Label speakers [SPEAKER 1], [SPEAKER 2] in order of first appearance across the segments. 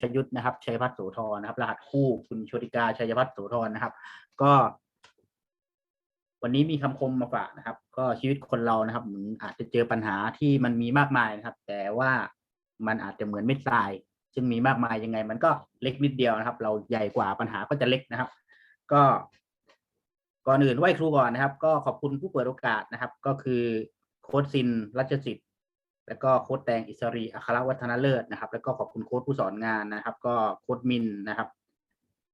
[SPEAKER 1] ชยุทธนะครับชัยพัฒน์โสธรนะครับ รหัสคู่คุณโชติกาชัยพัฒน์โสธรนะครับ ก็ วันนี้มีคำคมมาฝากนะครับ ก็ชีวิตคนเรานะครับเหมือนอาจจะเจอปัญหาที่มันมีมากมายนะครับ แต่ว่ามันอาจจะเหมือนเม็ดทราย ซึ่งมีมากมายยังไง มันก็เล็กนิดเดียวนะครับ เราใหญ่กว่าปัญหาก็จะเล็กนะครับ ก็ก่อนอื่นไหว้ครูก่อนนะครับ ก็ขอบคุณผู้เปิดโอกาสนะครับ ก็คือโค้ดซินรัชสิทธิ์ แล้วก็โค้ดแตงอิสรีอัครวัฒนเลิศนะครับ แล้วก็ขอบคุณโค้ดผู้สอนงานนะครับ ก็โค้ดมินนะครับ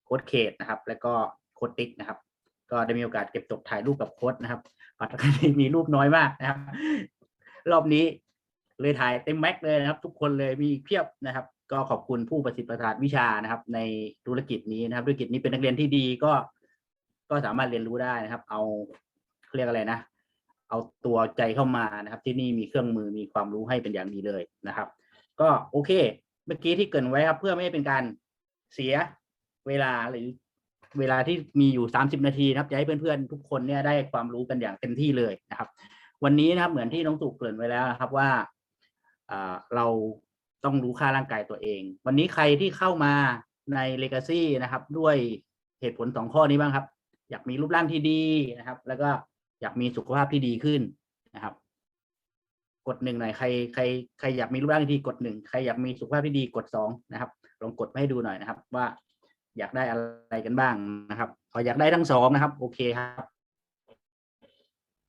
[SPEAKER 1] โค้ดเขตนะครับ แล้วก็โค้ดติ๊กนะครับ ก็ได้มีโอกาสเก็บตกถ่ายรูปกับโค้ดนะครับปัจจุบันนี้มีรูปน้อยมากนะครับ รอบนี้เลยถ่ายเต็มแม็กซ์เลยนะครับ ทุกคนเลยมีเพียบนะครับ ก็ขอบคุณผู้ประสิทธิ์ประสาทวิชานะครับ ในธุรกิจนี้นะครับ ธุรกิจนี้เป็นนักเรียนที่ดีก็ ก็สามารถเรียนรู้ได้นะครับ เอาเรียกอะไรนะ เอาตัวใจเข้ามานะครับ ที่นี่มีเครื่องมือมีความรู้ให้เป็นอย่างดีเลยนะครับ ก็โอเค เมื่อกี้ที่เกินไว้ครับเพื่อไม่ให้เป็นการเสียเวลาหรือเวลาที่มีอยู่สามสิบนาทีนะครับจะให้เพื่อนๆทุกคนเนี่ยได้ความรู้กันอย่างเต็มที่เลยนะครับ วันนี้นะครับเหมือนที่น้องสุกเกริ่นไว้แล้วนะครับว่าอ่าเราต้องรู้ค่าร่างกายตัวเอง วันนี้ใครที่เข้ามาใน Legacy นะครับ ด้วยเหตุผลสองข้อนี้บ้างครับ อยากมีรูปร่างที่ดีนะครับ แล้วก็ อยากมีสุขภาพที่ดีขึ้นนะครับ กดหนึ่งหน่อยใครใครใครอยากมีรูปร่างที่ดีกดหนึ่งใครอยากมีสุขภาพที่ดีกดสองนะครับ ลองกดมาให้ดูหน่อยนะครับ ว่าอยากได้อะไรกันบ้างนะครับพออยากได้ทั้งสองนะครับ โอเคครับ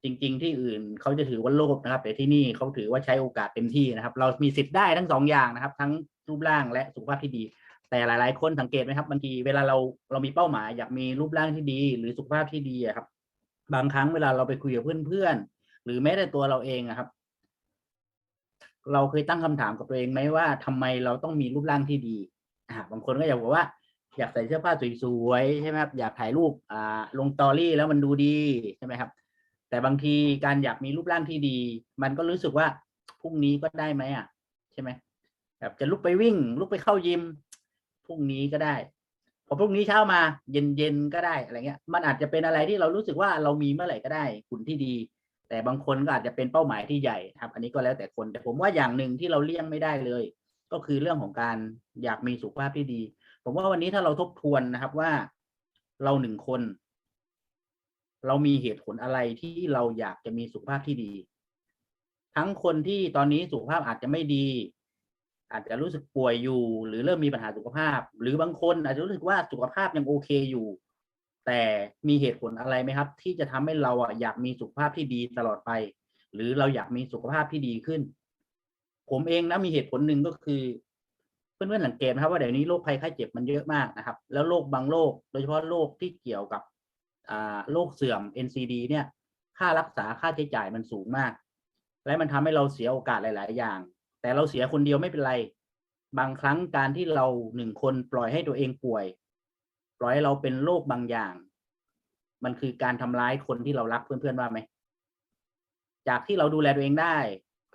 [SPEAKER 1] จริง ๆ ที่อื่นเขาจะถือว่าโลภนะครับ แต่ที่นี่เขาถือว่าใช้โอกาสเต็มที่นะครับ เรามีสิทธิ์ได้ทั้งสองอย่างนะครับ ทั้งรูปร่างและสุขภาพที่ดี แต่หลาย ๆ คนสังเกตไหมครับบางทีเวลาเราเรามีเป้าหมาย อยากมีรูปร่างที่ดี หรือสุขภาพที่ดีครับ บางครั้งเวลาเราไปคุยกับเพื่อนๆหรือแม้แต่ตัวเราเองอะครับ เราเคยตั้งคำถามกับตัวเองไหมว่าทำไมเราต้องมีรูปร่างที่ดีอ่าบางคนก็อยากบอกว่า อยากใส่เสื้อผ้าสวยๆใช่ไหมครับอยากถ่ายรูปอ่าลงตอรี่แล้วมันดูดีใช่ไหมครับ แต่บางทีการอยากมีรูปร่างที่ดี มันก็รู้สึกว่าพรุ่งนี้ก็ได้ไหมอะ ใช่ไหมแบบจะลุกไปวิ่ง ลุกไปเข้ายิมพรุ่งนี้ก็ได้ พอพรุ่งนี้เช้ามาเย็นๆก็ได้อะไรเงี้ย มันอาจจะเป็นอะไรที่เรารู้สึกว่าเรามีเมื่อไหร่ก็ได้หุ่นที่ดี แต่บางคนก็อาจจะเป็นเป้าหมายที่ใหญ่ครับ อันนี้ก็แล้วแต่คน แต่ผมว่าอย่างหนึ่งที่เราเลี่ยงไม่ได้เลย ก็คือเรื่องของการอยากมีสุขภาพที่ดี ผมว่าวันนี้ถ้าเราทบทวนนะครับว่าเราหนึ่งคน เรามีเหตุผลอะไรที่เราอยากจะมีสุขภาพที่ดี ทั้งคนที่ตอนนี้สุขภาพอาจจะไม่ดี อาจจะรู้สึกป่วยอยู่ หรือเริ่มมีปัญหาสุขภาพ หรือบางคนอาจจะรู้สึกว่าสุขภาพยังโอเคอยู่ แต่มีเหตุผลอะไรไหมครับ ที่จะทำให้เราอะอยากมีสุขภาพที่ดีตลอดไป หรือเราอยากมีสุขภาพที่ดีขึ้น ผมเองนะมีเหตุผลหนึ่งก็คือ เพื่อนๆสังเกตไหมครับว่าเดี๋ยวนี้โรคภัยไข้เจ็บมันเยอะมากนะครับ แล้วโรคบางโรคโดยเฉพาะโรคที่เกี่ยวกับโรคเสื่อม NCD เนี่ย ค่ารักษาค่าใช้จ่ายมันสูงมาก และมันทำให้เราเสียโอกาสหลาย ๆ อย่าง แต่เราเสียคนเดียวไม่เป็นไร บางครั้งการที่เราหนึ่งคนปล่อยให้ตัวเองป่วย ปล่อยให้เราเป็นโรคบางอย่าง มันคือการทำร้ายคนที่เรารักเพื่อนๆว่าไหมจากที่เราดูแลตัวเองได้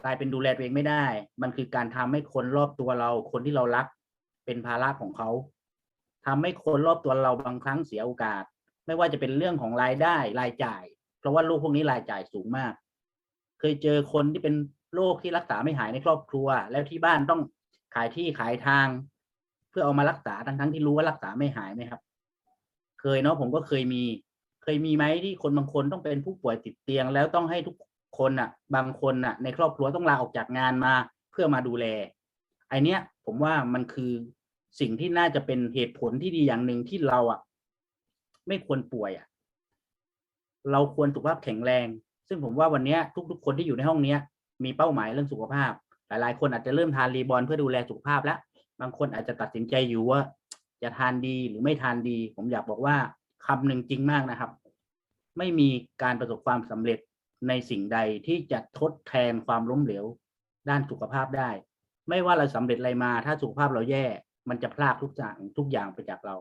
[SPEAKER 1] กลายเป็นดูแลตัวเองไม่ได้ มันคือการทำให้คนรอบตัวเรา คนที่เรารัก เป็นภาระของเขาทำให้คนรอบตัวเราบางครั้งเสียโอกาส ไม่ว่าจะเป็นเรื่องของรายได้รายจ่าย เพราะว่าโรคพวกนี้รายจ่ายสูงมาก เคยเจอคนที่เป็น โรคที่รักษาไม่หายในครอบครัว แล้วที่บ้านต้องขายที่ขายทาง เพื่อเอามารักษาทั้งทั้งที่รู้ว่ารักษาไม่หายไหมครับ เคยเนาะผมก็เคยมี เคยมีไหมที่คนบางคนต้องเป็นผู้ป่วยติดเตียง แล้วต้องให้ทุกคนอะ บางคนอะ ในครอบครัวต้องลาออกจากงานมาเพื่อมาดูแลไอเนี้ย ผมว่ามันคือสิ่งที่น่าจะเป็นเหตุผลที่ดีอย่างหนึ่งที่เราอะ ไม่ควรป่วยอะ เราควรสุขภาพแข็งแรง ซึ่งผมว่าวันเนี้ยทุกๆคนที่อยู่ในห้องเนี้ย มีเป้าหมายเรื่องสุขภาพ หลายๆ คนอาจจะเริ่มทานรีบอลเพื่อดูแลสุขภาพแล้ว บางคนอาจจะตัดสินใจอยู่ว่า จะทานดีหรือไม่ทานดี ผมอยากบอกว่าคำหนึ่งจริงมากนะครับ ไม่มีการประสบความสำเร็จในสิ่งใดที่จะทดแทนความล้มเหลว ด้านสุขภาพได้ ไม่ว่าเราสำเร็จอะไรมา ถ้าสุขภาพเราแย่ มันจะพลากทุกอย่างทุกอย่างไปจากเรา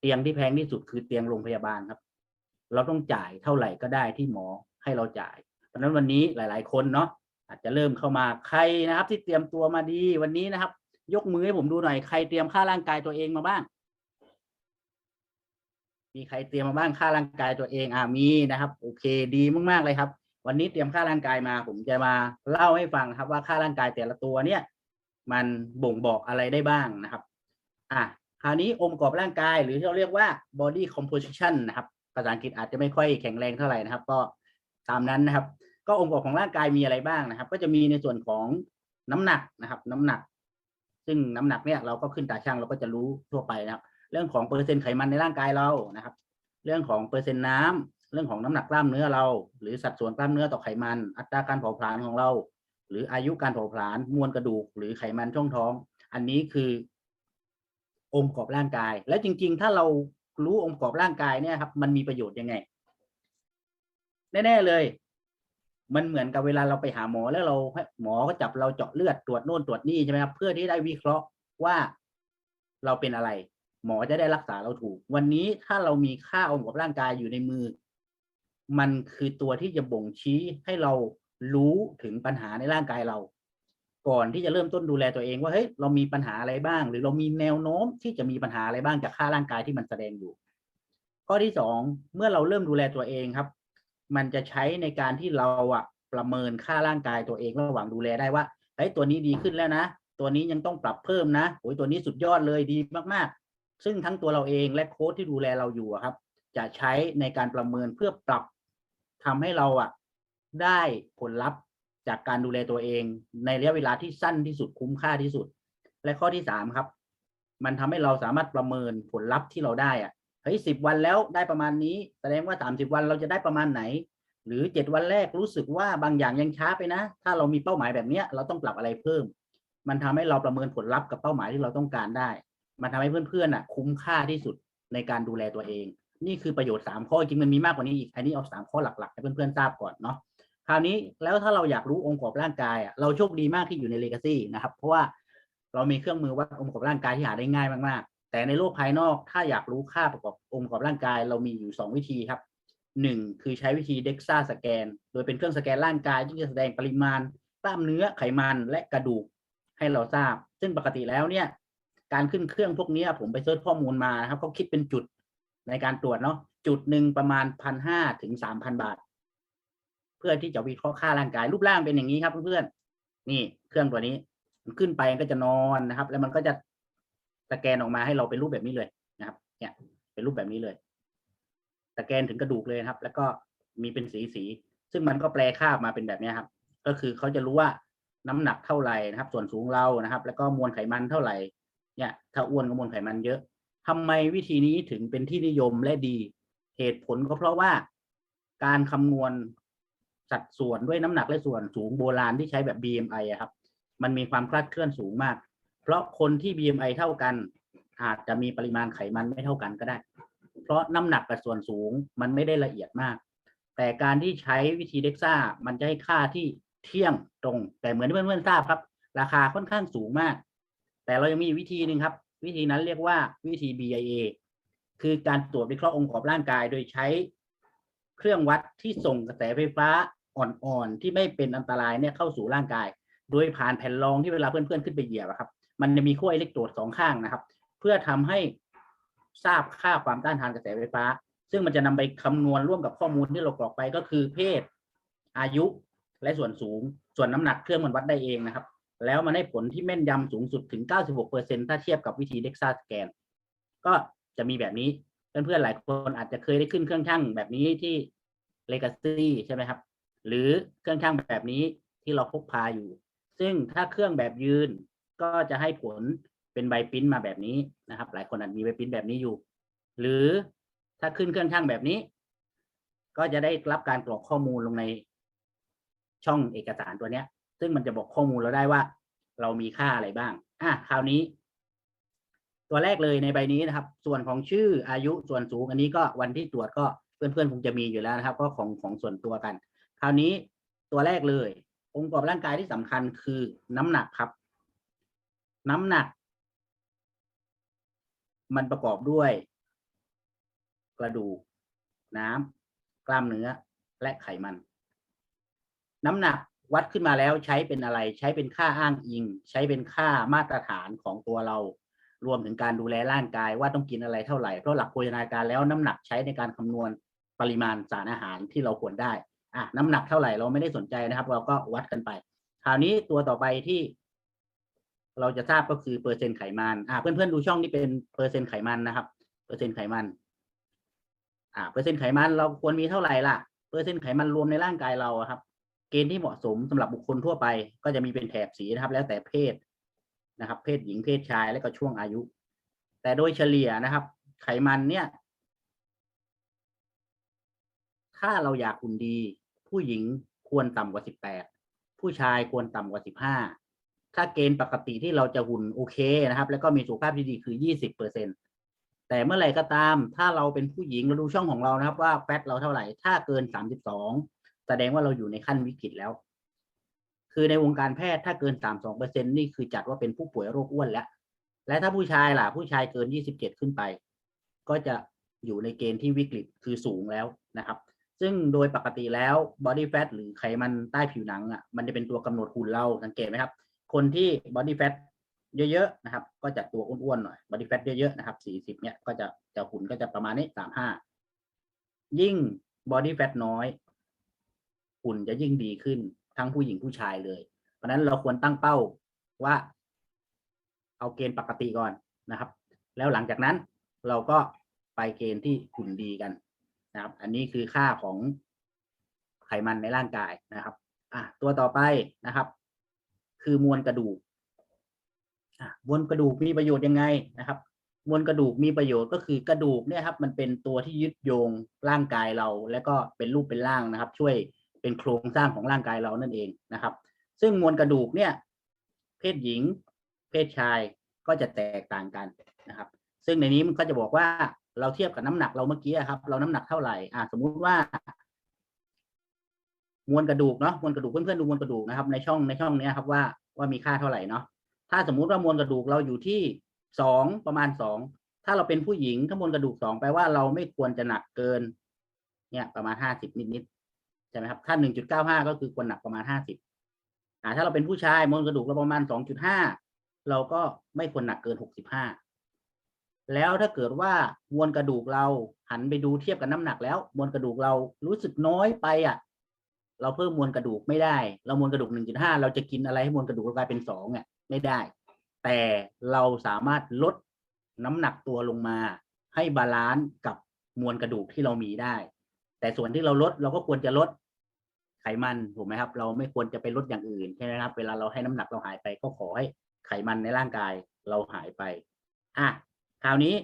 [SPEAKER 1] เตียงที่แพงที่สุดคือเตียงโรงพยาบาลครับ เราต้องจ่ายเท่าไหร่ก็ได้ที่หมอให้เราจ่ายเพราะฉะนั้นวันนี้หลาย ๆ คนเนาะ อาจจะเริ่มเข้ามาใครนะครับ ที่เตรียมตัวมาดีวันนี้นะครับ ยกมือให้ผมดูหน่อยใครเตรียมค่าร่างกายตัวเองมาบ้าง มีใครเตรียมมาบ้างค่าร่างกายตัวเองอ่ามีนะครับ โอเค ดีมากๆเลยครับ วันนี้เตรียมค่าร่างกายมา ผมจะมาเล่าให้ฟังครับว่าค่าร่างกายแต่ละตัวเนี่ย มันบ่งบอกอะไรได้บ้างนะครับ อะคราวนี้องค์ประกอบร่างกายหรือที่เราเรียกว่า body composition นะครับภาษาอังกฤษอาจจะไม่ค่อยแข็งแรงเท่าไหร่นะครับ ก็ตามนั้นนะครับ ก็องค์ประกอบของร่างกายมีอะไรบ้างนะครับ ก็จะมีในส่วนของน้ำหนักนะครับ น้ำหนัก ซึ่งน้ำหนักเนี่ยเราก็ขึ้นตาช่างเราก็จะรู้ทั่วไปนะครับ เรื่องของเปอร์เซ็นต์ไขมันในร่างกายเรานะครับ เรื่องของเปอร์เซ็นต์น้ำเรื่องของน้ำหนักกล้ามเนื้อเรา หรือสัดส่วนกล้ามเนื้อต่อไขมัน อัตราการเผาผลาญของเรา หรืออายุการเผาผลาญมวลกระดูก หรือไขมันช่องท้อง อันนี้คือ องค์ประกอบร่างกาย และจริง ๆ ถ้าเรารู้องค์ประกอบร่างกายเนี่ยครับ มันมีประโยชน์ยังไงแน่ๆเลย มันเหมือนกับเวลาเราไปหาหมอแล้วเราหมอก็จับเราเจาะเลือดตรวจโน่นตรวจนี่ใช่ไหมครับเพื่อที่ได้วิเคราะห์ว่าเราเป็นอะไร หมอจะได้รักษาเราถูก วันนี้ถ้าเรามีค่าองค์ประกอบร่างกายอยู่ในมือ มันคือตัวที่จะบ่งชี้ให้เรารู้ถึงปัญหาในร่างกายเรา ก่อนที่จะเริ่มต้นดูแลตัวเองว่าเฮ้ยเรามีปัญหาอะไรบ้าง หรือเรามีแนวโน้มที่จะมีปัญหาอะไรบ้างจากค่าร่างกายที่มันแสดงอยู่ ข้อที่สองเมื่อเราเริ่มดูแลตัวเองครับ มันจะใช้ในการที่เราอะประเมินค่าร่างกายตัวเองระหว่างดูแลได้ว่าเฮ้ยตัวนี้ดีขึ้นแล้วนะ ตัวนี้ยังต้องปรับเพิ่มนะโอ้ยตัวนี้สุดยอดเลยดีมากๆ ซึ่งทั้งตัวเราเองและโค้ชที่ดูแลเราอยู่ครับ จะใช้ในการประเมินเพื่อปรับทำให้เราอะได้ผลลัพธ์จากการดูแลตัวเอง ในระยะเวลาที่สั้นที่สุดคุ้มค่าที่สุด และข้อที่สามครับ มันทำให้เราสามารถประเมินผลลัพธ์ที่เราได้อะ เฮ้ยสิบวันแล้วได้ประมาณนี้ แสดงว่าสามสิบวันเราจะได้ประมาณไหน หรือเจ็ดวันแรกรู้สึกว่าบางอย่างยังช้าไปนะ ถ้าเรามีเป้าหมายแบบเนี้ยเราต้องปรับอะไรเพิ่ม มันทำให้เราประเมินผลลัพธ์กับเป้าหมายที่เราต้องการได้ มันทำให้เพื่อนๆอะ คุ้มค่าที่สุดในการดูแลตัวเอง นี่คือประโยชน์สามข้อจริงมันมีมากกว่านี้อีกอันนี้เอาสามข้อหลักๆให้เพื่อนๆทราบก่อนเนาะคราวนี้แล้วถ้าเราอยากรู้องค์ประกอบร่างกายอะเราโชคดีมากที่อยู่ในเลกาซี่นะครับ เพราะว่าเรามีเครื่องมือวัดองค์ประกอบร่างกายที่หาได้ง่ายมากๆ แต่ในโลกภายนอกถ้าอยากรู้ค่าประกอบองค์ประกอบร่างกาย เรามีอยู่สองวิธีครับหนึ่งคือใช้วิธี DEXA สแกน โดยเป็นเครื่องสแกนร่างกายที่จะแสดงปริมาณกล้ามเนื้อไขมันและกระดูกให้เราทราบ ซึ่งปกติแล้วเนี่ยการขึ้นเครื่องพวกนี้ผมไปเสิร์ชข้อมูลมาครับเขาคิดเป็นจุดในการตรวจเนาะจุดหนึ่งประมาณพันห้าถึงสามพันบาท เพื่อที่จะวิเคราะห์ค่าร่างกายรูปร่างเป็นอย่างนี้ครับเพื่อนๆนี่เครื่องตัวนี้มันขึ้นไปก็จะนอนนะครับ แล้วมันก็จะ สแกนออกมาให้เราเป็นรูปแบบนี้เลยนะครับ เนี่ย เป็นรูปแบบนี้เลย สแกนถึงกระดูกเลยครับ แล้วก็มีเป็นสีสี ซึ่งมันก็แปลค่ามาเป็นแบบนี้ครับ ก็คือเขาจะรู้ว่าน้ำหนักเท่าไหร่นะครับ ส่วนสูงเรานะครับ แล้วก็มวลไขมันเท่าไหร่ เนี่ย ถ้าอ้วนก็มวลไขมันเยอะทำไมวิธีนี้ถึงเป็นที่นิยมและดี เหตุผลก็เพราะว่าการคำนวณสัดส่วนด้วยน้ำหนักและส่วนสูงโบราณที่ใช้แบบ BMI อะครับ มันมีความคลาดเคลื่อนสูงมาก เพราะคนที่ BMI เท่ากัน อาจจะมีปริมาณไขมันไม่เท่ากันก็ได้ เพราะน้ำหนักกับส่วนสูงมันไม่ได้ละเอียดมาก แต่การที่ใช้วิธีเด็กซ่ามันจะให้ค่าที่เที่ยงตรง แต่เหมือนที่เพื่อนๆทราบครับ ราคาค่อนข้างสูงมาก แต่เรายังมีวิธีหนึ่งครับ วิธีนั้นเรียกว่าวิธี BIA คือการตรวจวิเคราะห์องค์ประกอบร่างกายโดยใช้เครื่องวัดที่ส่งกระแสไฟฟ้าอ่อนๆที่ไม่เป็นอันตรายเนี่ยเข้าสู่ร่างกาย โดยผ่านแผ่นรองที่เวลาเพื่อนๆขึ้นไปเหยียบครับ มันจะมีขั้วอิเล็กโทรดสองข้างนะครับ เพื่อทำให้ทราบค่าความต้านทานกระแสไฟฟ้า ซึ่งมันจะนำไปคำนวณร่วมกับข้อมูลที่เรากรอกไปก็คือเพศ อายุและส่วนสูง ส่วนน้ำหนักเครื่องมันวัดได้เองนะครับ แล้วมันได้ผลที่แม่นยำสูงสุดถึง 96%ถ้าเทียบกับวิธี DEXA สแกน ก็จะมีแบบนี้ เพื่อนๆหลายคนอาจจะเคยได้ขึ้นเครื่องชั่งแบบนี้ที่ Legacy ใช่ไหมครับ หรือเครื่องชั่งแบบนี้ที่เราพกพาอยู่ ซึ่งถ้าเครื่องแบบยืน ก็จะให้ผลเป็นใบปริ้นมาแบบนี้นะครับ หลายคนอาจมีใบปริ้นแบบนี้อยู่ หรือถ้าขึ้นเครื่องชั่งแบบนี้ ก็จะได้รับการกรอกข้อมูลลงในช่องเอกสารตัวเนี้ย ซึ่งมันจะบอกข้อมูลเราได้ว่า เรามีค่าอะไรบ้าง อะคราวนี้ ตัวแรกเลยในใบนี้นะครับ ส่วนของชื่ออายุส่วนสูง อันนี้ก็วันที่ตรวจก็เพื่อนๆคงจะมีอยู่แล้วนะครับ ก็ของของส่วนตัวกัน คราวนี้ตัวแรกเลย องค์ประกอบร่างกายที่สำคัญคือน้ำหนักครับ น้ำหนัก มันประกอบด้วย กระดูกน้ำกล้ามเนื้อและไขมัน น้ำหนักวัดขึ้นมาแล้วใช้เป็นอะไร ใช้เป็นค่าอ้างอิง ใช้เป็นค่ามาตรฐานของตัวเรา รวมถึงการดูแลร่างกายว่าต้องกินอะไรเท่าไหร่เพราะหลักโภชนาการแล้วน้ำหนักใช้ในการคำนวณปริมาณสารอาหารที่เราควรได้อะน้ำหนักเท่าไหร่เราไม่ได้สนใจนะครับ เราก็วัดกันไป คราวนี้ตัวต่อไปที่ เราจะทราบก็คือเปอร์เซ็นต์ไขมันอ่าเพื่อนๆดูช่องนี้เป็นเปอร์เซ็นต์ไขมันนะครับเปอร์เซ็นต์ไขมันอ่าเปอร์เซ็นต์ไขมันเราควรมีเท่าไหร่ล่ะเปอร์เซ็นต์ไขมันรวมในร่างกายเราครับ เกณฑ์ที่เหมาะสมสำหรับบุคคลทั่วไป ก็จะมีเป็นแถบสีนะครับ แล้วแต่เพศนะครับ เพศหญิงเพศชายและก็ช่วงอายุ แต่โดยเฉลี่ยนะครับ ไขมันเนี่ย ถ้าเราอยากหุ่นดี ผู้หญิงควรต่ำกว่าสิบแปดผู้ชายควรต่ำกว่าสิบห้า ถ้าเกณฑ์ปกติที่เราจะหุ่นโอเคนะครับ แล้วก็มีสุขภาพที่ดีคือยี่สิบเปอร์เซ็นแต่เมื่อไหร่ก็ตาม ถ้าเราเป็นผู้หญิงเราดูช่องของเรานะครับ ว่าแฟตเราเท่าไหร่ ถ้าเกินสามสิบสองแสดงว่าเราอยู่ในขั้นวิกฤตแล้ว คือในวงการแพทย์ถ้าเกินสามสองเปอร์เซ็นนี่คือจัดว่าเป็นผู้ป่วยโรคอ้วนแล้ว และถ้าผู้ชายล่ะ ผู้ชายเกินยี่สิบเจ็ดขึ้นไป ก็จะอยู่ในเกณฑ์ที่วิกฤตคือสูงแล้วนะครับ ซึ่งโดยปกติแล้ว body fat หรือไขมันใต้ผิวหนังอะ มันจะเป็นตัวกำหนดหุ่นเราสังเกตไหมครับ คนที่ body fat เยอะๆนะครับ ก็จะตัวอ้วนๆหน่อย body fat เยอะๆนะครับสี่สิบเนี่ยก็จะจะหุ่นก็จะประมาณนี้สามห้ายิ่ง body fat น้อยหุ่นจะยิ่งดีขึ้นทั้งผู้หญิงผู้ชายเลย เพราะฉะนั้นเราควรตั้งเป้าว่า เอาเกณฑ์ปกติก่อนนะครับ แล้วหลังจากนั้นเราก็ไปเกณฑ์ที่หุ่นดีกันนะครับ อันนี้คือค่าของไขมันในร่างกายนะครับ อะตัวต่อไปนะครับ คือมวลกระดูกมวลกระดูกมีประโยชน์ยังไงนะครับ มวลกระดูกมีประโยชน์ก็คือกระดูกเนี่ยครับ มันเป็นตัวที่ยึดโยงร่างกายเรา แล้วก็เป็นรูปเป็นร่างนะครับ ช่วยเป็นโครงสร้างของร่างกายเรานั่นเองนะครับ ซึ่งมวลกระดูกเนี่ย เพศหญิง เพศชายก็จะแตกต่างกันนะครับ ซึ่งในนี้มันก็จะบอกว่าเราเทียบกับน้ำหนักเราเมื่อกี้ครับ เราน้ำหนักเท่าไหร่อ่าสมมุติว่า มวลกระดูกเนาะมวลกระดูกเพื่อนๆดูมวลกระดูกนะครับ ในช่องในช่องเนี้ยครับว่าว่ามีค่าเท่าไหร่เนาะถ้าสมมุติว่ามวลกระดูกเราอยู่ที่สองประมาณสองถ้าเราเป็นผู้หญิงถ้ามวลกระดูกสองแปลว่าเราไม่ควรจะหนักเกิน เนี่ยประมาณห้าสิบนิดๆใช่ไหมครับถ้าหนึ่งจุดเก้าห้าก็คือควรหนักประมาณห้าสิบอ่าถ้าเราเป็นผู้ชายมวลกระดูกเราประมาณสองจุดห้าเราก็ไม่ควรหนักเกินหกสิบห้าแล้วถ้าเกิดว่ามวลกระดูกเราหันไปดูเทียบกับน้ำหนักแล้ว มวลกระดูกเรารู้สึกน้อยไปอะ เราเพิ่มมวลกระดูกไม่ได้ เรามวลกระดูกหนึ่งจุดห้าเราจะกินอะไรให้มวลกระดูกเรากลายเป็นสองอะไม่ได้ แต่เราสามารถลดน้ำหนักตัวลงมา ให้บาลานซ์กับมวลกระดูกที่เรามีได้ แต่ส่วนที่เราลดเราก็ควรจะลดไขมันถูกไหมครับ เราไม่ควรจะไปลดอย่างอื่นใช่ไหมครับ เวลาเราให้น้ำหนักเราหายไป ก็ขอให้ไขมันในร่างกายเราหายไปอะคราวนี้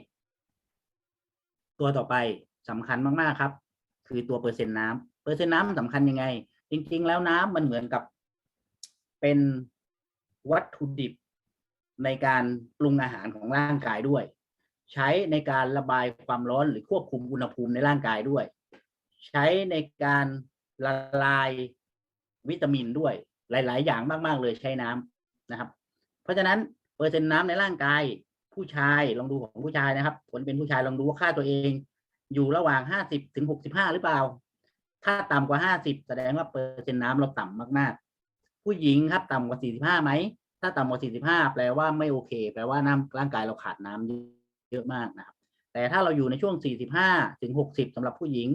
[SPEAKER 1] ตัวต่อไปสำคัญมาก ๆ ครับ คือตัวเปอร์เซ็นต์น้ำเป อร์เซ็นต์น้ำสำคัญยังไง จริง ๆ แล้วน้ำมันเหมือนกับเป็นวัตถุดิบในการปรุงอาหารของร่างกายด้วย ใช้ในการระบายความร้อนหรือควบคุมอุณหภูมิในร่างกายด้วย ใช้ในการละลายวิตามินด้วย หลาย ๆ อย่างมาก ๆ เลยใช้น้ำนะครับ เพราะฉะนั้นเปอร์เซ็นต์น้ำในร่างกายผู้ชายลองดูของผู้ชายนะครับ ผลเป็นผู้ชายลองดูว่าค่าตัวเอง อยู่ระหว่างห้าสิบถึงหกสิบห้าหรือเปล่า ถ้าต่ำกว่าห้าสิบแสดงว่าเปอร์เซ็นต์น้ำเราต่ำมากๆ ผู้หญิงครับต่ำกว่าสี่สิบห้าไหม ถ้าต่ำกว่าสี่สิบห้าแปลว่าไม่โอเค แปลว่าน้ำร่างกายเราขาดน้ำเยอะมากนะครับ แต่ถ้าเราอยู่ในช่วงสี่สิบห้าถึงหกสิบสำหรับผู้หญิง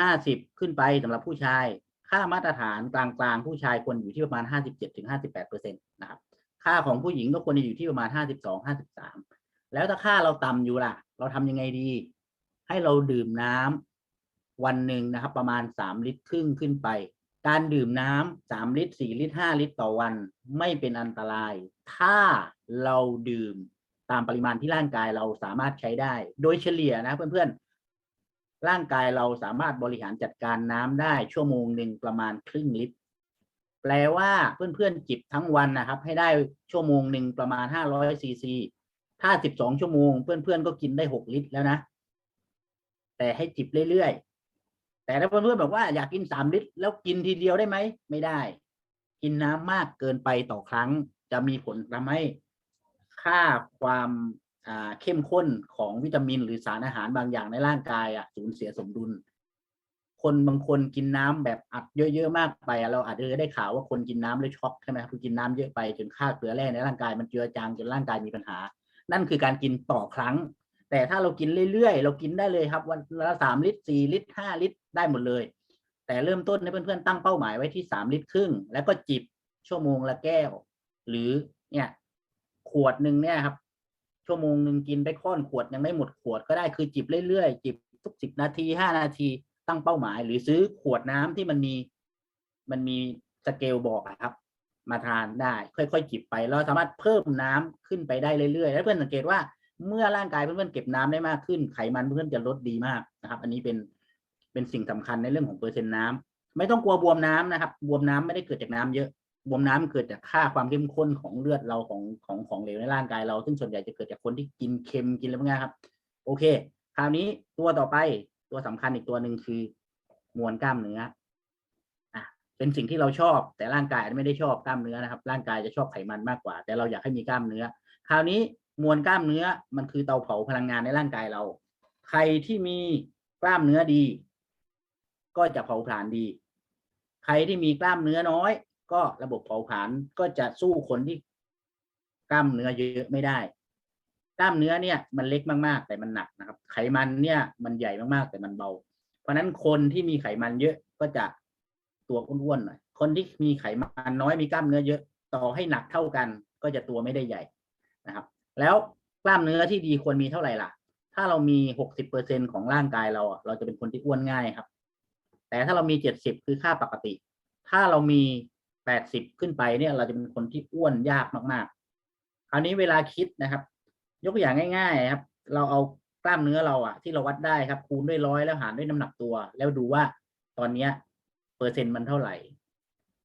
[SPEAKER 1] ห้าสิบขึ้นไปสำหรับผู้ชาย ค่ามาตรฐานกลางๆผู้ชายควรอยู่ที่ประมาณห้าสิบเจ็ดถึงห้าสิบแปดเปอร์เซ็นต์นะครับ ค่าของผู้หญิงก็ควรจะอยู่ที่ประมาณห้าสิบสองห้าสิบสามแล้วถ้าค่าเราต่ำอยู่ล่ะ เราทำยังไงดี ให้เราดื่มน้ำ วันหนึ่งนะครับ ประมาณสามลิตรครึ่งขึ้นไป การดื่มน้ำสามลิตรสี่ลิตรห้าลิตรต่อวันไม่เป็นอันตราย ถ้าเราดื่มตามปริมาณที่ร่างกายเราสามารถใช้ได้ โดยเฉลี่ยนะเพื่อนๆ ร่างกายเราสามารถบริหารจัดการน้ำได้ชั่วโมงหนึ่งประมาณครึ่งลิตร แปลว่าเพื่อนๆจิบทั้งวันนะครับ ให้ได้ชั่วโมงหนึ่งประมาณห้าร้อยซีซีถ้าสิบสองชั่วโมง เพื่อนๆก็กินได้หกลิตรแล้วนะ แต่ให้จิบเรื่อย แต่ถ้าเพื่อนๆบอกว่าอยากกินสามลิตร แล้วกินทีเดียวได้ไหมไม่ได้ กินน้ำมากเกินไปต่อครั้ง จะมีผลทำให้ค่าความอ่าเข้มข้นของวิตามิน หรือสารอาหารบางอย่างในร่างกายอะสูญเสียสมดุล คนบางคนกินน้ำแบบอัดเยอะๆมากไปเราอาจจะได้ข่าวว่าคนกินน้ำแล้วช็อกใช่ไหมคือกินน้ำเยอะไปจนค่าเกลือแร่ในร่างกายมันเจือจางจนร่างกายมีปัญหา นั่นคือการกินต่อครั้ง แต่ถ้าเรากินเรื่อยๆ เรากินได้เลยครับ วันละสามลิตรสี่ลิตรห้าลิตรได้หมดเลย แต่เริ่มต้นให้เพื่อนๆตั้งเป้าหมายไว้ที่สามลิตรครึ่ง แล้วก็จิบชั่วโมงละแก้ว หรือเนี่ย ขวดหนึ่งเนี่ยครับ ชั่วโมงหนึ่งกินไปค่อนขวดยังไม่หมดขวดก็ได้คือจิบเรื่อยๆจิบทุกสิบนาทีห้านาทีตั้งเป้าหมาย หรือซื้อขวดน้ำที่มันมีมันมีสเกลบอกครับ มาทานได้ ค่อยๆจิบไปเราสามารถเพิ่มน้ำขึ้นไปได้เรื่อยๆ แล้วเพื่อนสังเกตว่า เมื่อร่างกายเพื่อนๆเก็บน้ำได้มากขึ้น ไขมันเพื่อนๆจะลดดีมากนะครับ อันนี้เป็นเป็นสิ่งสำคัญในเรื่องของเปอร์เซ็นต์น้ำไม่ต้องกลัวบวมน้ำนะครับบวมน้ำไม่ได้เกิดจากน้ำเยอะบวมน้ำเกิดจากค่าความเข้มข้นของเลือดเราของของของเหลวในร่างกายเรา ซึ่งส่วนใหญ่จะเกิดจากคนที่กินเค็มกินอะไรพวกนี้ครับ โอเค คราวนี้ตัวต่อไปตัวสำคัญอีกตัวหนึ่งคือมวลกล้ามเนื้ออะเป็นสิ่งที่เราชอบ แต่ร่างกายไม่ได้ชอบกล้ามเนื้อนะครับ ร่างกายจะชอบไขมันมากกว่า แต่เราอยากให้มีกล้ามเนื้อ คราวนี้ มวลกล้ามเนื้อมันคือเตาเผาพลังงานในร่างกายเรา ใครที่มีกล้ามเนื้อดี ก็จะเผาผลาญดี ใครที่มีกล้ามเนื้อน้อย ก็ระบบเผาผลาญก็จะสู้คนที่กล้ามเนื้อเยอะไม่ได้ กล้ามเนื้อเนี่ยมันเล็กมากๆ แต่มันหนักนะครับ ไขมันเนี่ยมันใหญ่มากๆ แต่มันเบา เพราะฉะนั้นคนที่มีไขมันเยอะก็จะตัวอ้วนๆหน่อย คนที่มีไขมันน้อยมีกล้ามเนื้อเยอะต่อให้หนักเท่ากัน ก็จะตัวไม่ได้ใหญ่นะครับ แล้วกล้ามเนื้อที่ดีควรมีเท่าไหร่ล่ะ ถ้าเรามีหกสิบเปอร์เซ็นของร่างกายเราอะเราจะเป็นคนที่อ้วนง่ายครับ แต่ถ้าเรามีเจ็ดสิบคือค่าปกติ ถ้าเรามีแปดสิบขึ้นไปเนี่ยเราจะเป็นคนที่อ้วนยากมากๆ คราวนี้เวลาคิดนะครับ ยกตัวอย่างง่าย ๆ ครับ เราเอากล้ามเนื้อเราอะที่เราวัดได้ครับ คูณด้วยร้อยแล้วหารด้วยน้ำหนักตัว แล้วดูว่าตอนเนี้ยเปอร์เซ็นต์มันเท่าไหร่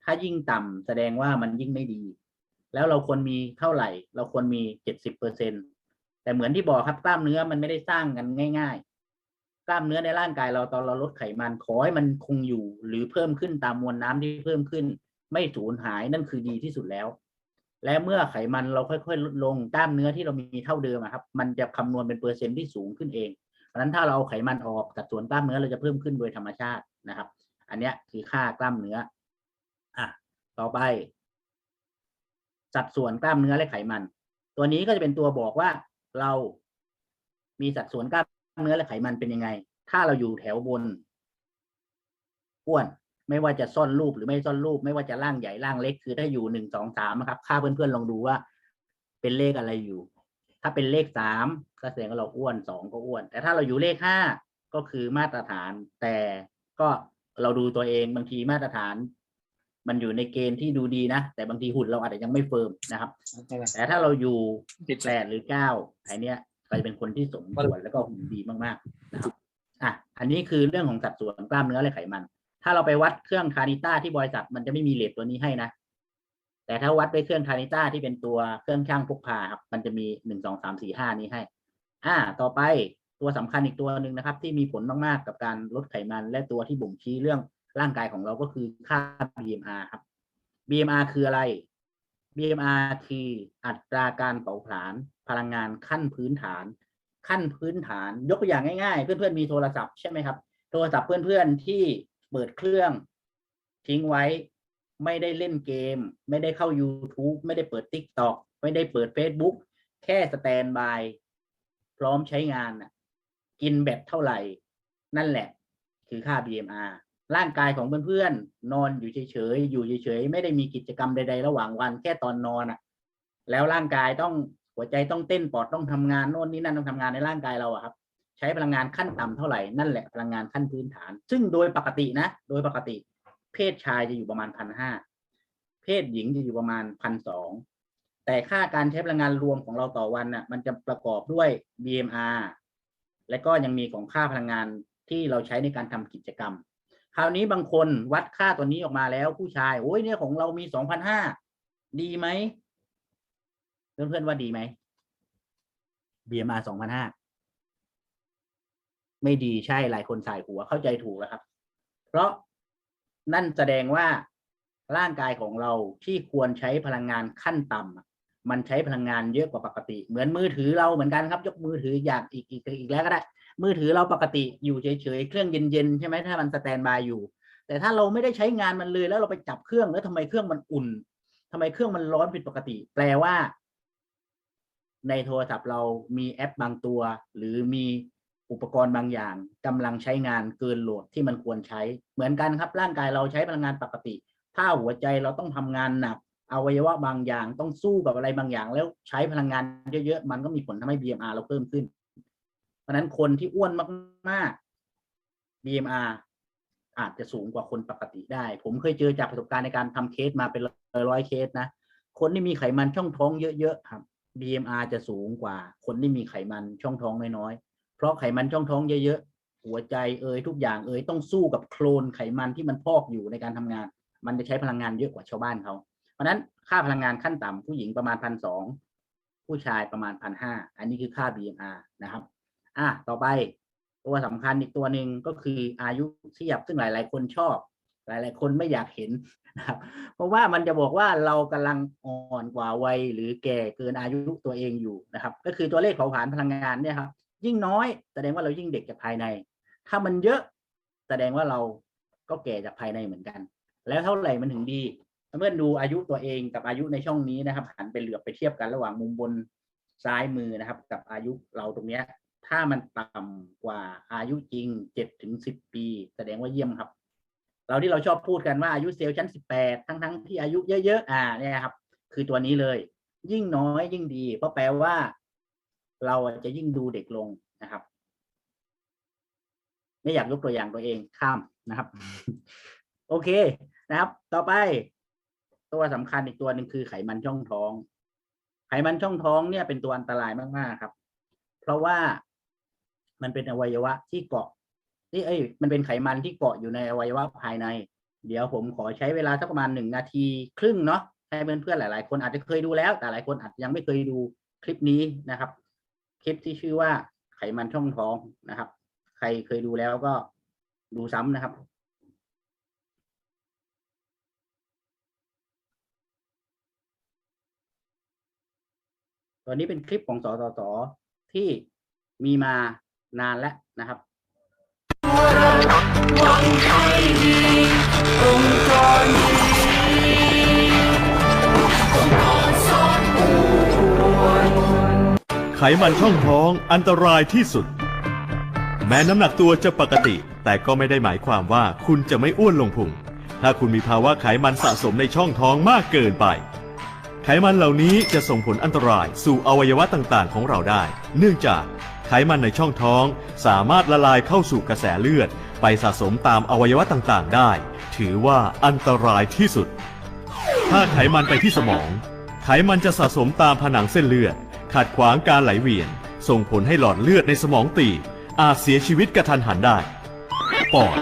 [SPEAKER 1] ถ้ายิ่งต่ำแสดงว่ามันยิ่งไม่ดี แล้วเราควรมีเท่าไหร่ เราควรมีเจ็ดสิบเปอร์เซ็นแต่เหมือนที่บอกครับกล้ามเนื้อมันไม่ได้สร้างกันง่าย ๆ กล้ามเนื้อในร่างกายเราตอนเราลดไขมันขอให้มันคงอยู่ หรือเพิ่มขึ้นตามมวลน้ำที่เพิ่มขึ้น ไม่สูญหายนั่นคือดีที่สุดแล้ว และเมื่อไขมันเราค่อยๆลดลงกล้ามเนื้อที่เรามีเท่าเดิมครับ มันจะคำนวณเป็นเปอร์เซ็นต์ที่สูงขึ้นเองเพราะฉะนั้นถ้าเราเอาไขมันออกสัดส่วนกล้ามเนื้อเราจะเพิ่มขึ้นโดยธรรมชาตินะครับ อันนี้คือค่ากล้ามเนื้ออะต่อไป สัดส่วนกล้ามเนื้อและไขมัน ตัวนี้ก็จะเป็นตัวบอกว่าเรามีสัดส่วนกล้ามเนื้อและไขมันเป็นยังไง ถ้าเราอยู่แถวบนอ้วนไม่ว่าจะซ่อนรูปหรือไม่ซ่อนรูป ไม่ว่าจะร่างใหญ่ร่างเล็กคือถ้าอยู่หนึ่งสองสามครับ ค่าเพื่อนๆลองดูว่า เป็นเลขอะไรอยู่ ถ้าเป็นเลขสามก็แสดงว่าเราอ้วนสองก็อ้วน แต่ถ้าเราอยู่เลขห้าก็คือมาตรฐาน แต่ก็เราดูตัวเองบางทีมาตรฐาน มันอยู่ในเกณฑ์ที่ดูดีนะ แต่บางทีหุ่นเราอาจจะยังไม่เฟิร์มนะครับ แต่ถ้าเราอยู่
[SPEAKER 2] ติด
[SPEAKER 1] แปดหรือเก้าไอเนี้ยก็จะเป็นคนที่สมส่วนแล้วก็หุ่นดีมากๆนะครับอะอันนี้คือเรื่องของสัดส่วนกล้ามเนื้อและไขมัน ถ้าเราไปวัดเครื่องคานิต้าที่บริษัทมันจะไม่มีเลทตัวนี้ให้นะ แต่ถ้าวัดด้วยเครื่องคานิต้าที่เป็นตัวเครื่องช่างพกพาครับมันจะมีหนึ่งสองสามสี่ห้านี้ให้ อ่า ต่อไปตัวสำคัญอีกตัวหนึ่งนะครับ ที่มีผลมากๆกับการลดไขมันและตัวที่บ่งชี้เรื่อง ร่างกายของเราก็คือค่า BMR ครับ BMR คืออะไร BMR คืออัตราการเผาผลาญพลังงานขั้นพื้นฐาน ขั้นพื้นฐาน ยกตัวอย่างง่ายๆ เพื่อนๆมีโทรศัพท์ใช่ไหมครับ โทรศัพท์เพื่อนๆที่เปิดเครื่อง ทิ้งไว้ไม่ได้เล่นเกม ไม่ได้เข้า YouTube ไม่ได้เปิด TikTok ไม่ได้เปิด Facebook แค่สแตนบายพร้อมใช้งานกินแบตเท่าไหร่ นั่นแหละ คือค่า BMR ร่างกายของเพื่อนๆนอนอยู่เฉยๆอยู่เฉยๆไม่ได้มีกิจกรรมใด ๆ ระหว่างวันแค่ตอนนอนอะ แล้วร่างกายต้องหัวใจต้องเต้นปอดต้องทำงานโน่นนี่นั่นต้องทำงานในร่างกายเราอะครับ ใช้พลังงานขั้นต่ำเท่าไหร่นั่นแหละพลังงานขั้นพื้นฐาน ซึ่งโดยปกตินะ โดยปกติ เพศชายจะอยู่ประมาณพันห้าเพศหญิงจะอยู่ประมาณพันสองแต่ค่าการใช้พลังงานรวมของเราต่อวันน่ะ มันจะประกอบด้วย BMR และก็ยังมีของค่าพลังงานที่เราใช้ในการทำกิจกรรม คราวนี้บางคนวัดค่าตัวนี้ออกมาแล้วผู้ชายโอ้ยเนี่ยของเรามีสองพันห้าดีไหมเพื่อนๆว่าดีไหม BMR สองพันห้าไม่ดีใช่หลายคนสายหัวเข้าใจถูกแล้วครับ เพราะนั่นแสดงว่าร่างกายของเราที่ควรใช้พลังงานขั้นต่ำมันใช้พลังงานเยอะกว่าปกติ เหมือนมือถือเราเหมือนกันครับ ยกมือถืออย่างอีกอีกอีกแล้วก็ได้ มือถือเราปกติอยู่เฉยๆเครื่องเย็นๆใช่ไหมถ้ามันสแตนบายอยู่ แต่ถ้าเราไม่ได้ใช้งานมันเลยแล้วเราไปจับเครื่องแล้วทำไมเครื่องมันอุ่นทำไมเครื่องมันร้อนผิดปกติ แปลว่า ในโทรศัพท์เรามีแอปบางตัว หรือมีอุปกรณ์บางอย่างกำลังใช้งานเกินโหลดที่มันควรใช้ เหมือนกันครับ ร่างกายเราใช้พลังงานปกติ ถ้าหัวใจเราต้องทำงานหนักอวัยวะบางอย่างต้องสู้กับอะไรบางอย่าง แล้วใช้พลังงานเยอะๆมันก็มีผลทำให้ BMR เราเพิ่มขึ้น เพราะนั้นคนที่อ้วนมากๆ BMR อาจจะสูงกว่าคนปกติได้ ผมเคยเจอจากประสบการณ์ในการทำเคสมาเป็นร้อยเคสนะ คนที่มีไขมันช่องท้องเยอะๆครับ BMR จะสูงกว่า คนที่มีไขมันช่องท้องน้อยๆ เพราะไขมันช่องท้องเยอะๆ หัวใจเอ่ยทุกอย่างเอ่ยต้องสู้กับโคลนไขมันที่มันพอกอยู่ในการทำงาน มันจะใช้พลังงานเยอะกว่าชาวบ้านเขา เพราะฉะนั้นค่าพลังงานขั้นต่ำผู้หญิงประมาณพันสองผู้ชายประมาณพันห้าอันนี้คือค่า BMR นะครับ อะต่อไปตัวสำคัญอีกตัวหนึ่งก็คืออายุเทียบซึ่งหลาย ๆ คนชอบ หลาย ๆ คนไม่อยากเห็นนะครับ เพราะว่ามันจะบอกว่าเรากำลังอ่อนกว่าวัยหรือแก่เกินอายุตัวเองอยู่นะครับ ก็คือตัวเลขเผาผลาญพลังงานเนี่ยครับ ยิ่งน้อยแสดงว่าเรายิ่งเด็กจากภายใน ถ้ามันเยอะแสดงว่าเราก็แก่จากภายในเหมือนกัน แล้วเท่าไหร่มันถึงดีเมื่อดูอายุตัวเองกับอายุในช่องนี้นะครับหันไปเหลือบไปเทียบกันระหว่างมุมบนซ้ายมือนะครับ กับอายุเราตรงเนี้ย ถ้ามันต่ำกว่าอายุจริงเจ็ดถึงสิบปี แสดงว่าเยี่ยมครับ เราที่เราชอบพูดกันว่าอายุเซลล์ชั้นสิบแปดทั้งทั้งๆที่อายุเยอะๆอ่าเนี่ยครับ คือตัวนี้เลย ยิ่งน้อยยิ่งดี เพราะแปลว่า เราจะยิ่งดูเด็กลงนะครับ ไม่อยากยกตัวอย่างตัวเองข้ามนะครับ โอเคนะครับ ต่อไป ตัวสำคัญอีกตัวหนึ่งคือไขมันช่องท้อง ไขมันช่องท้องเนี่ยเป็นตัวอันตรายมากๆครับ เพราะว่า มันเป็นอวัยวะที่เกาะ ที่เอ้ย มันเป็นไขมันที่เกาะอยู่ในอวัยวะภายใน เดี๋ยวผมขอใช้เวลาสักประมาณหนึ่งนาทีครึ่งเนาะให้เพื่อนๆหลาย ๆ คนอาจจะเคยดูแล้ว แต่หลายคนอาจจะยังไม่เคยดูคลิปนี้นะครับ คลิปที่ชื่อว่าไขมันช่องท้องนะครับ ใครเคยดูแล้วก็ดูซ้ำนะครับตัวนี้เป็นคลิปของสสสที่มีมา นานแล้วนะครับ
[SPEAKER 2] ไขมันช่องท้องอันตรายที่สุด แม้น้ำหนักตัวจะปกติ แต่ก็ไม่ได้หมายความว่าคุณจะไม่อ้วนลงพุง ถ้าคุณมีภาวะไขมันสะสมในช่องท้องมากเกินไป ไขมันเหล่านี้จะส่งผลอันตรายสู่อวัยวะต่างๆ ของเราได้ เนื่องจาก ไขมันในช่องท้อง สามารถละลายเข้าสู่กระแสเลือด ไปสะสมตามอวัยวะต่างๆ ได้ ถือว่าอันตรายที่สุด ถ้าไขมันไปที่สมอง ไขมันจะสะสมตามผนังเส้นเลือด ขัดขวางการไหลเวียน ส่งผลให้หลอดเลือดในสมองตีบอาจเสียชีวิตกระทันหันได้ ปอด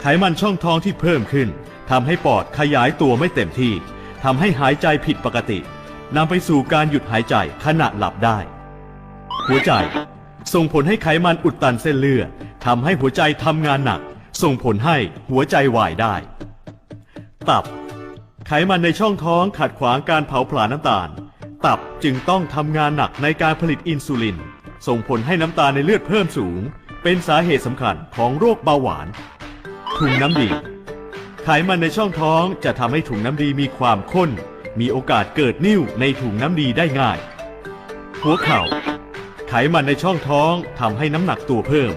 [SPEAKER 2] ไขมันช่องท้องที่เพิ่มขึ้นทำให้ปอดขยายตัวไม่เต็มที่ทำให้หายใจผิดปกตินำไปสู่การหยุดหายใจขณะหลับได้ หัวใจ ส่งผลให้ไขมันอุดตันเส้นเลือดทำให้หัวใจทำงานหนัก ส่งผลให้หัวใจวายได้ ตับ ไขมันในช่องท้องขัดขวางการเผาผลาญน้ำตาล ตับจึงต้องทำงานหนักในการผลิตอินซูลิน ส่งผลให้น้ำตาลในเลือดเพิ่มสูง เป็นสาเหตุสำคัญของโรคเบาหวานถุงน้ำดี ไขมันในช่องท้องจะทำให้ถุงน้ำดีมีความข้น มีโอกาสเกิดนิ่วในถุงน้ำดีได้ง่าย หัวเข่า ไขมันในช่องท้องทำให้น้ำหนักตัวเพิ่ม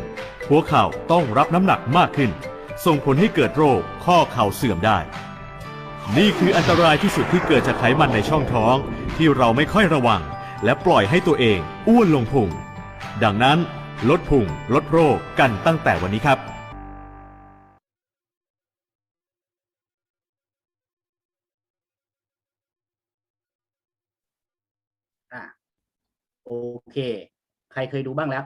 [SPEAKER 2] หัวเข่าต้องรับน้ำหนักมากขึ้น ส่งผลให้เกิดโรคข้อเข่าเสื่อมได้ นี่คืออันตรายที่สุดที่เกิดจากไขมันในช่องท้องที่เราไม่ค่อยระวัง และปล่อยให้ตัวเองอ้วนลงพุง ดังนั้น ลดพุงลดโรคกันตั้งแต่วันนี้ครับ
[SPEAKER 1] อะโอเค ใครเคยดูบ้างแล้ว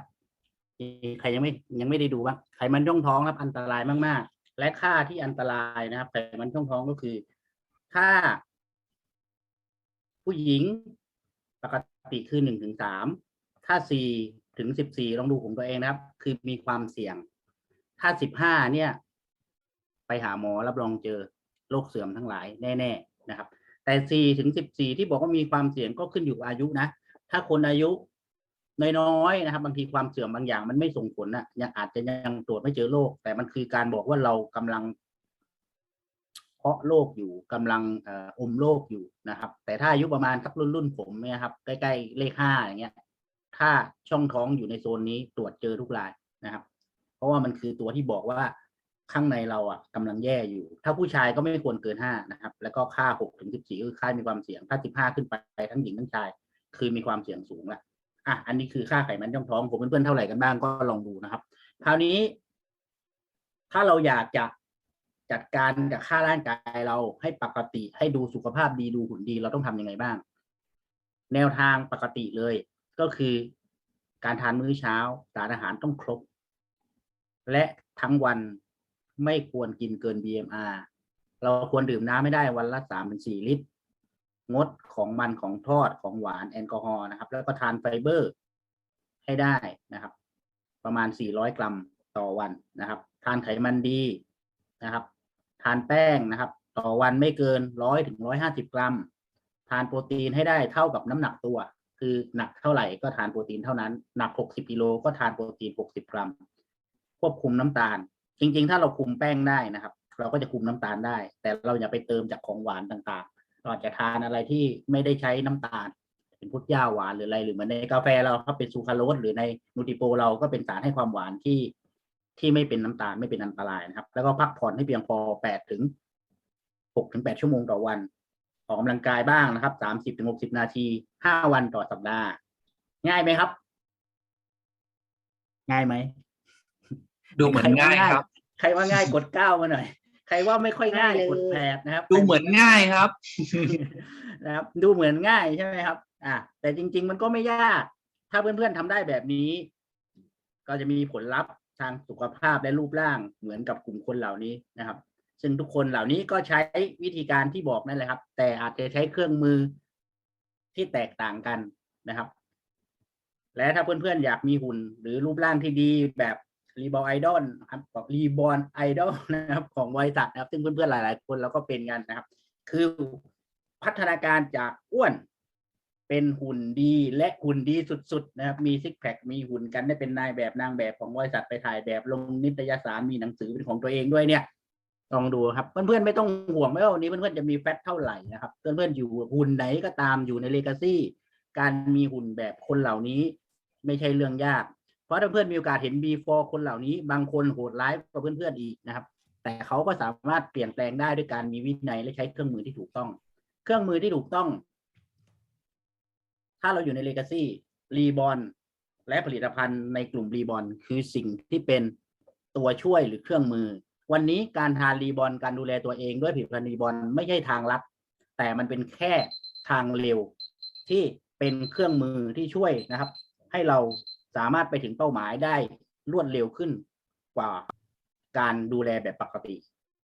[SPEAKER 1] ใครยังไม่ยังไม่ได้ดูบ้างไขมันช่องท้องครับอันตรายมากๆ และค่าที่อันตรายนะครับไขมันช่องท้องก็คือถ้าผู้หญิงปกติคือหนึ่งถึงสามถ้าสี่ถึงสิบสี่ลองดูของตัวเองนะครับ คือมีความเสี่ยง ถ้าสิบห้าเนี่ย ไปหาหมอรับรองเจอโรคเสื่อมทั้งหลายแน่ ๆนะครับ แต่สี่ถึงสิบสี่ที่บอกว่ามีความเสี่ยงก็ขึ้นอยู่อายุนะ ถ้าคนอายุ น้อยๆนะครับ บางทีความเสื่อมบางอย่างมันไม่ส่งผลนะยังอาจจะยังตรวจไม่เจอโรคแต่มันคือการบอกว่าเรากำลังเพาะโรคอยู่กำลังอมโรคอยู่นะครับ แต่ถ้าอายุประมาณสักรุ่นรุ่นผมเนี่ยครับ ใกล้ๆเลขห้าอย่างเงี้ย ถ้าช่องท้องอยู่ในโซนนี้ตรวจเจอทุกรายนะครับ เพราะว่ามันคือตัวที่บอกว่าข้างในเราอะกำลังแย่อยู่ ถ้าผู้ชายก็ไม่ควรเกินห้านะครับ แล้วก็ค่าหกถึงสิบสี่คือค่ามีความเสี่ยงถ้าสิบห้าขึ้นไปทั้งหญิงทั้งชาย คือมีความเสี่ยงสูงละ อะอันนี้คือค่าไขมันช่องท้องผมเพื่อนๆเท่าไหร่กันบ้างก็ลองดูนะครับ คราวนี้ ถ้าเราอยากจะจัดการกับค่าร่างกายเราให้ปกติให้ดูสุขภาพดีดูหุ่นดี เราต้องทำยังไงบ้าง แนวทางปกติเลย ก็คือการทานมื้อเช้าสารอาหารต้องครบ และทั้งวันไม่ควรกินเกิน BMR เราควรดื่มน้ำไม่ได้วันละสามถึงสี่ลิตร งดของมันของทอดของหวานแอลกอฮอล์นะครับ แล้วก็ทานไฟเบอร์ ให้ได้นะครับ ประมาณ 400 กรัมต่อวันนะครับ ทานไขมันดีนะครับ ทานแป้งนะครับ ต่อวันไม่เกิน 100ถึง150 กรัม ทานโปรตีนให้ได้เท่ากับน้ำหนักตัว คือหนักเท่าไหร่ก็ทานโปรตีนเท่านั้น หนัก 60กิโลก็ทานโปรตีน 60 กรัม ควบคุมน้ำตาล จริง ๆ ถ้าเราคุมแป้งได้นะครับ เราก็จะคุมน้ำตาลได้ แต่เราอย่าไปเติมจากของหวานต่างๆ เราอาจจะทานอะไรที่ไม่ได้ใช้น้ำตาล เป็นพุทธย่าหวานหรืออะไรหรือเหมือนในกาแฟเราถ้าเป็นซูคราโรสหรือในนูติโปเราก็เป็นสารให้ความหวานที่ที่ไม่เป็นน้ำตาลไม่เป็นอันตรายนะครับ แล้วก็พักผ่อนให้เพียงพอแปดถึงหกถึงแปดชั่วโมงต่อวัน ออกกำลังกายบ้างนะครับสามสิบถึงหกสิบนาทีห้าวันต่อสัปดาห์ง่ายไหมครับ ง่ายไหม
[SPEAKER 3] ดูเหมือนง่ายครับ
[SPEAKER 1] ใครว่าง่ายกดเก้ามาหน่อย ใครว่าไม่ค่อยง่าย
[SPEAKER 4] ง่ายเลย
[SPEAKER 1] กดแปดนะครับ
[SPEAKER 3] ดูเหมือนง่ายครับ
[SPEAKER 1] นะครับ ดูเหมือนง่ายใช่ไหมครับ อะแต่จริง ๆ มันก็ไม่ยาก ถ้าเพื่อนๆทำได้แบบนี้ ก็จะมีผลลัพธ์ทางสุขภาพและรูปร่างเหมือนกับกลุ่มคนเหล่านี้นะครับ ซึ่งทุกคนเหล่านี้ก็ใช้วิธีการที่บอกนั่นแหละครับ แต่อาจจะใช้เครื่องมือที่แตกต่างกันนะครับ และถ้าเพื่อนๆอยากมีหุ่นหรือรูปร่างที่ดีแบบ รีบอลไอดอลครับของรีบอลไอดอลนะครับของบริษัทนะครับ ซึ่งเพื่อนๆหลาย ๆ คนเราก็เป็นกันนะครับ คือพัฒนาการจากอ้วน เป็นหุ่นดีและหุ่นดีสุด ๆ นะครับ มีซิกแพคมีหุ่นกันได้เป็นนายแบบนางแบบของบริษัทไปถ่ายแบบลงนิตยสารมีหนังสือเป็นของตัวเองด้วยเนี่ยลองดูครับ เพื่อนๆไม่ต้องห่วงไม่ว่าวันนี้เพื่อนๆจะมีแฟตเท่าไหร่นะครับ เพื่อนๆอยู่หุ่นไหนก็ตามอยู่ในเลกาซี่การมีหุ่นแบบคนเหล่านี้ ไม่ใช่เรื่องยาก เพราะถ้าเพื่อนมีโอกาสเห็น before คนเหล่านี้ บางคนโหดร้ายกว่าเพื่อนๆอีกนะครับ แต่เขาก็สามารถเปลี่ยนแปลงได้ด้วยการมีวินัยและใช้เครื่องมือที่ถูกต้อง เครื่องมือที่ถูกต้อง ถ้าเราอยู่ในเลกาซี่รีบอลและผลิตภัณฑ์ในกลุ่มรีบอลคือสิ่งที่เป็นตัวช่วยหรือเครื่องมือ วันนี้การทานรีบอลการดูแลตัวเองด้วยผลิตภัณฑ์รีบอลไม่ใช่ทางลัดแต่มันเป็นแค่ทางเร็วที่เป็นเครื่องมือที่ช่วยนะครับ ให้เรา สามารถไปถึงเป้าหมายได้รวดเร็วขึ้นกว่าการดูแลแบบปกติ